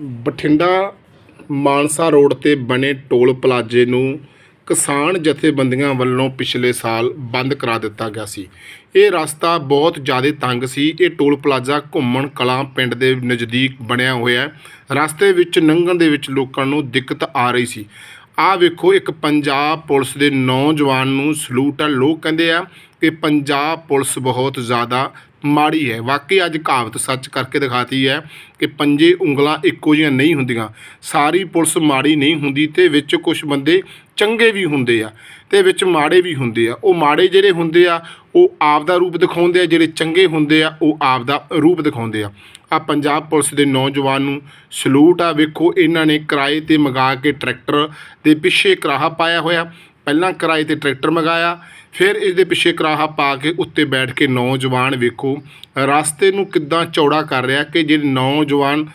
Bathinda Mansa road ਤੇ ਬਣੇ toll ਪਲਾਜ਼ੇ ਨੂੰ ਕਿਸਾਨ ਜਥੇਬੰਦੀਆਂ ਵੱਲੋਂ ਪਿਛਲੇ ਸਾਲ ਬੰਦ ਕਰਾ ਦਿੱਤਾ ਗਿਆ ਸੀ। ਇਹ ਰਸਤਾ ਬਹੁਤ ਜ਼ਿਆਦਾ ਤੰਗ ਸੀ। ਇਹ ਟੋਲ ਪਲਾਜ਼ਾ ਘੁੰਮਣ ਕਲਾਂ ਪਿੰਡ ਦੇ ਨਜ਼ਦੀਕ ਬਣਿਆ ਹੋਇਆ ਹੈ। ਰਸਤੇ ਵਿੱਚ ਲੰਘਣ ਦੇ ਵਿੱਚ ਲੋਕਾਂ ਨੂੰ ਦਿੱਕਤ ਆ ਰਹੀ ਸੀ। ਆਹ ਵੇਖੋ, ਇੱਕ ਪੰਜਾਬ ਪੁਲਿਸ ਦੇ ਨੌਜਵਾਨ ਨੂੰ ਸਲੂਟ ਆ। ਲੋਕ ਕਹਿੰਦੇ ਆ ਕਿ ਪੰਜਾਬ ਪੁਲਿਸ ਬਹੁਤ ਜ਼ਿਆਦਾ ਮਾੜੀ ਹੈ। ਵਾਕਈ ਅੱਜ ਕਹਾਵਤ ਸੱਚ ਕਰਕੇ ਦਿਖਾਤੀ ਹੈ ਕਿ ਪੰਜੇ ਉਂਗਲਾਂ ਇੱਕੋ ਜਿਹੀਆਂ ਨਹੀਂ ਹੁੰਦੀਆਂ। ਸਾਰੀ ਪੁਲਿਸ ਮਾੜੀ ਨਹੀਂ ਹੁੰਦੀ ਤੇ ਵਿੱਚ ਕੁਝ ਬੰਦੇ ਚੰਗੇ ਵੀ ਹੁੰਦੇ ਆ ਤੇ ਵਿੱਚ ਮਾੜੇ ਵੀ ਹੁੰਦੇ ਆ। ਉਹ ਮਾੜੇ ਜਿਹੜੇ ਹੁੰਦੇ ਆ, ਉਹ ਆਪ ਦਾ ਰੂਪ ਦਿਖਾਉਂਦੇ ਆ, ਜਿਹੜੇ ਚੰਗੇ ਹੁੰਦੇ ਆ, ਉਹ ਆਪ ਦਾ ਰੂਪ ਦਿਖਾਉਂਦੇ ਆ। ਆ ਪੰਜਾਬ ਪੁਲਿਸ ਦੇ ਨੌਜਵਾਨ ਨੂੰ ਸਲੂਟ ਆ। ਵੇਖੋ, ਇਹਨਾਂ ਨੇ ਕਿਰਾਏ ਤੇ ਮੰਗਾ ਕੇ ਟਰੈਕਟਰ ਦੇ ਪਿੱਛੇ ਕਰਾਹਾ ਪਾਇਆ ਹੋਇਆ। ਪਹਿਲਾਂ ਕਿਰਾਏ ਤੇ ਟਰੈਕਟਰ ਮੰਗਾਇਆ, ਫਿਰ ਇਸ ਦੇ ਪਿੱਛੇ ਕਰਾਹਾ ਪਾ ਕੇ ਉੱਤੇ ਬੈਠ ਕੇ ਨੌਜਵਾਨ ਵੇਖੋ, ਰਸਤੇ ਨੂੰ ਕਿੱਦਾਂ ਚੌੜਾ ਕਰ ਰਿਹਾ ਕਿ ਜਿਹੜੇ ਨੌਜਵਾਨ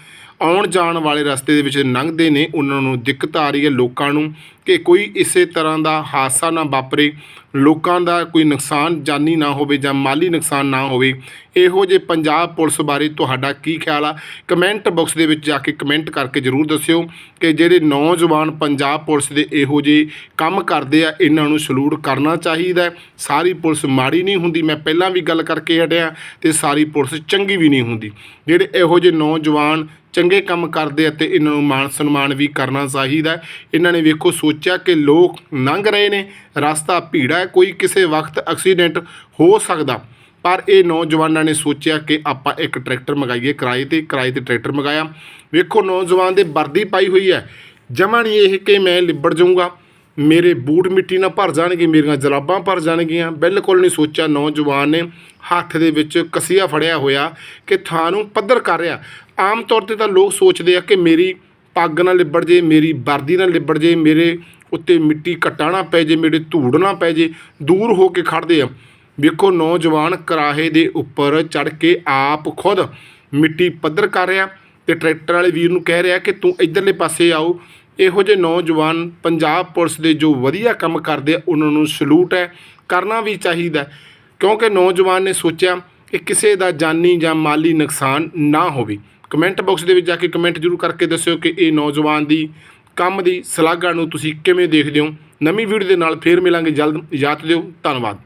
ਆਉਣ ਜਾਣ ਵਾਲੇ ਰਸਤੇ ਦੇ ਵਿੱਚ ਲੰਘਦੇ ਨੇ, ਉਹਨਾਂ ਨੂੰ ਦਿੱਕਤ ਆ ਰਹੀ ਹੈ ਲੋਕਾਂ ਨੂੰ ਕਿ ਕੋਈ ਇਸੇ ਤਰ੍ਹਾਂ ਦਾ ਹਾਦਸਾ ਨਾ ਵਾਪਰੇ, ਲੋਕਾਂ ਦਾ ਕੋਈ ਨੁਕਸਾਨ ਜਾਨੀ ਨਾ ਹੋਵੇ ਜਾਂ ਮਾਲੀ ਨੁਕਸਾਨ ਨਾ ਹੋਵੇ। ਇਹੋ ਜਿਹੇ ਪੰਜਾਬ ਪੁਲਿਸ ਬਾਰੇ ਤੁਹਾਡਾ ਕੀ ਖਿਆਲ ਆ? ਕਮੈਂਟ ਬਾਕਸ ਦੇ ਵਿੱਚ ਜਾ ਕੇ ਕਮੈਂਟ ਕਰਕੇ ਜਰੂਰ ਦੱਸਿਓ ਕਿ ਜਿਹੜੇ ਨੌਜਵਾਨ ਪੰਜਾਬ ਪੁਲਿਸ ਦੇ ਇਹੋ ਜਿਹੇ ਕੰਮ ਕਰਦੇ ਆ, ਇਹਨਾਂ ਨੂੰ ਸਲੂਟ ਕਰਨਾ ਚਾਹੀਦਾ ਸਾਰੀ ਪੁਲਿਸ ਮਾੜੀ ਨਹੀਂ ਹੁੰਦੀ, ਮੈਂ ਪਹਿਲਾਂ ਵੀ ਗੱਲ ਕਰਕੇ ਹਟਿਆ ਤੇ ਸਾਰੀ ਪੁਲਿਸ ਚੰਗੀ ਵੀ ਨਹੀਂ ਹੁੰਦੀ। ਜਿਹੜੇ ਇਹੋ ਜਿਹੇ ਨੌਜਵਾਨ ਚੰਗੇ ਕੰਮ ਕਰਦੇ ਅਤੇ ਇਹਨਾਂ ਨੂੰ ਮਾਣ ਸਨਮਾਨ ਵੀ ਕਰਨਾ ਚਾਹੀਦਾ ਇਹਨਾਂ ਨੇ ਵੇਖੋ ਸੋਚਿਆ ਕਿ ਲੋਕ ਲੰਘ ਰਹੇ ਨੇ। ਰਸਤਾ ਭੀੜਾ ਹੈ, ਕੋਈ ਕਿਸੇ ਵਕਤ ਐਕਸੀਡੈਂਟ ਹੋ ਸਕਦਾ। ਪਰ ਇਹ ਨੌਜਵਾਨਾਂ ਨੇ ਸੋਚਿਆ ਕਿ ਆਪਾਂ ਇੱਕ ਟਰੈਕਟਰ ਮੰਗਾਈਏ, ਕਿਰਾਏ ਤੇ ਕਿਰਾਏ ਤੇ ਟਰੈਕਟਰ ਮੰਗਾਇਆ। ਵੇਖੋ ਨੌਜਵਾਨ ਦੇ ਵਰਦੀ ਪਾਈ ਹੋਈ ਹੈ। ਜਮਾਂ ਨਹੀਂ ਇਹ ਕਿ ਮੈਂ ਲਿਬੜ ਜਾਊਂਗਾ। ਮੇਰੇ ਬੂਟ ਮਿੱਟੀ ਨਾਲ ਭਰ ਜਾਣਗੇ, ਮੇਰੀਆਂ ਜਰਾਬਾਂ ਭਰ ਜਾਣਗੀਆਂ। ਬਿਲਕੁਲ ਨਹੀਂ ਸੋਚਿਆ ਨੌਜਵਾਨ ਨੇ ਹੱਥ ਦੇ ਵਿੱਚ ਕਸੀਆ ਫੜਿਆ ਹੋਇਆ ਕਿ ਥਾਂ ਨੂੰ ਪੱਧਰ ਕਰ ਰਿਹਾ। ਆਮ ਤੌਰ ਤੇ ਤਾਂ ਲੋਕ ਸੋਚਦੇ ਆ ਕਿ ਮੇਰੀ ਪੱਗ ਨਾਲ ਲਿਬੜ ਜੇ, ਮੇਰੀ ਵਰਦੀ ਨਾਲ ਲਿਬੜ ਜੇ, ਮੇਰੇ ਉੱਤੇ ਮਿੱਟੀ ਘਟਾਣਾ ਪੈ ਜੇ, ਮੇਰੇ ਧੂੜ ਨਾ ਪੈ ਜੇ, ਦੂਰ ਹੋ ਕੇ ਖੜਦੇ ਆ। ਵੇਖੋ, ਨੌਜਵਾਨ ਕਰਾਹੇ ਦੇ ਉੱਪਰ ਚੜ ਕੇ ਆਪ ਖੁਦ ਮਿੱਟੀ ਪੱਧਰ ਕਰ ਰਿਹਾ ਤੇ ਟਰੈਕਟਰ ਵਾਲੇ ਵੀਰ ਨੂੰ ਕਹਿ ਰਿਹਾ ਕਿ ਤੂੰ ਇਧਰਲੇ ਪਾਸੇ ਆਓ। ਇਹੋ ਜਿਹੇ ਨੌਜਵਾਨ ਪੰਜਾਬ ਪੁਲਿਸ ਦੇ ਜੋ ਵਧੀਆ ਕੰਮ ਕਰਦੇ ਆ, ਉਹਨਾਂ ਨੂੰ ਸਲੂਟ ਹੈ, ਕਰਨਾ ਵੀ ਚਾਹੀਦਾ। ਕਿਉਂਕਿ ਨੌਜਵਾਨ ਨੇ ਸੋਚਿਆ ਕਿ ਕਿਸੇ ਦਾ ਜਾਨੀ ਜਾਂ ਮਾਲੀ ਨੁਕਸਾਨ ਨਾ ਹੋਵੇ। ਕਮੈਂਟ ਬਾਕਸ ਦੇ ਵਿੱਚ ਜਾ ਕੇ ਕਮੈਂਟ ਜ਼ਰੂਰ ਕਰਕੇ ਦੱਸਿਓ ਕਿ ਇਹ ਨੌਜਵਾਨ ਦੀ ਕੰਮ ਦੀ ਸ਼ਲਾਘਾ ਨੂੰ ਤੁਸੀਂ ਕਿਵੇਂ ਦੇਖਦੇ ਹੋ। ਨਵੀਂ ਵੀਡੀਓ ਦੇ ਨਾਲ ਫੇਰ ਮਿਲਾਂਗੇ। ਜਲਦ ਇਜਾਜ਼ਤ ਦਿਓ। ਧੰਨਵਾਦ।